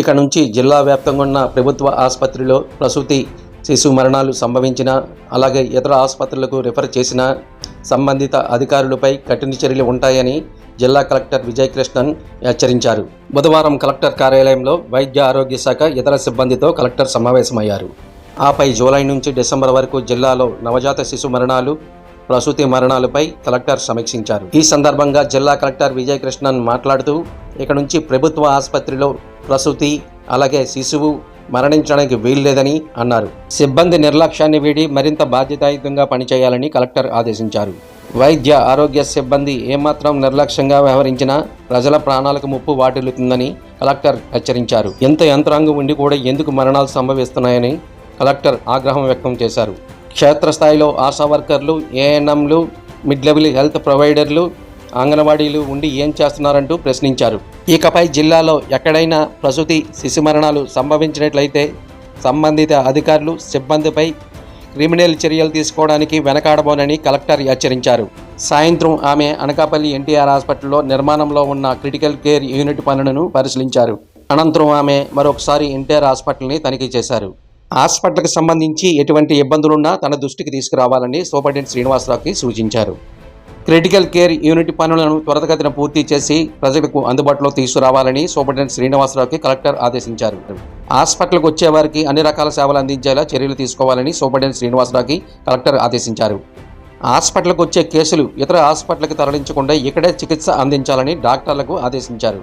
ఇక నుంచి జిల్లా వ్యాప్తంగా ఉన్న ప్రభుత్వ ఆసుపత్రిలో ప్రసూతి శిశు మరణాలు సంభవించిన అలాగే ఇతర ఆసుపత్రులకు రిఫర్ చేసిన సంబంధిత అధికారులపై కఠిన చర్యలు ఉంటాయని జిల్లా కలెక్టర్ విజయకృష్ణన్ హెచ్చరించారు. బుధవారం కలెక్టర్ కార్యాలయంలో వైద్య ఆరోగ్య శాఖ ఇతర సిబ్బందితో కలెక్టర్ సమావేశమయ్యారు. ఆపై జూలై నుంచి డిసెంబర్ వరకు జిల్లాలో నవజాత శిశు మరణాలు ప్రసూతి మరణాలపై కలెక్టర్ సమీక్షించారు. ఈ సందర్భంగా జిల్లా కలెక్టర్ విజయకృష్ణన్ మాట్లాడుతూ ఇక నుంచి ప్రభుత్వ ఆసుపత్రిలో ప్రసూతి అలాగే శిశువు మరణించడానికి వీల్లేదని అన్నారు. సిబ్బంది నిర్లక్ష్యాన్ని వీడి మరింత బాధ్యతాయుతంగా పనిచేయాలని కలెక్టర్ ఆదేశించారు. వైద్య ఆరోగ్య సిబ్బంది ఏమాత్రం నిర్లక్ష్యంగా వ్యవహరించినా ప్రజల ప్రాణాలకు ముప్పు వాటిల్లుతుందని కలెక్టర్ హెచ్చరించారు. ఎంత యంత్రాంగం ఉండి కూడా ఎందుకు మరణాలు సంభవిస్తున్నాయని కలెక్టర్ ఆగ్రహం వ్యక్తం చేశారు. క్షేత్రస్థాయిలో ఆశా వర్కర్లు ఏఎన్ఎంలు మిడ్ లెవెల్ హెల్త్ ప్రొవైడర్లు అంగన్వాడీలు ఉండి ఏం చేస్తున్నారంటూ ప్రశ్నించారు. ఇకపై జిల్లాలో ఎక్కడైనా ప్రసూతి శిశు మరణాలు సంభవించినట్లయితే సంబంధిత అధికారులు సిబ్బందిపై క్రిమినల్ చర్యలు తీసుకోవడానికి వెనకాడబోనని కలెక్టర్ హెచ్చరించారు. సాయంత్రం ఆమె అనకాపల్లి ఎన్టీఆర్ హాస్పిటల్లో నిర్మాణంలో ఉన్న క్రిటికల్ కేర్ యూనిట్ పనులను పరిశీలించారు. అనంతరం ఆమె మరొకసారి ఎన్టీఆర్ హాస్పిటల్ని తనిఖీ చేశారు. హాస్పిటల్కి సంబంధించి ఎటువంటి ఇబ్బందులున్నా తన దృష్టికి తీసుకురావాలని సూపరింటెండెంట్ శ్రీనివాసరావుకి సూచించారు. క్రిటికల్ కేర్ యూనిట్ పనులను త్వరతగతిన పూర్తి చేసి ప్రజలకు అందుబాటులో తీసుకురావాలని సూపరింటెండెంట్ శ్రీనివాసరావుకి కలెక్టర్ ఆదేశించారు. హాస్పిటల్కి వచ్చే వారికి అన్ని రకాల సేవలు అందించేలా చర్యలు తీసుకోవాలని సూపరింటెండెంట్ శ్రీనివాసరావుకి కలెక్టర్ ఆదేశించారు. హాస్పిటల్కి వచ్చే కేసులు ఇతర హాస్పిటల్కి తరలించకుండా ఇక్కడే చికిత్స అందించాలని డాక్టర్లకు ఆదేశించారు.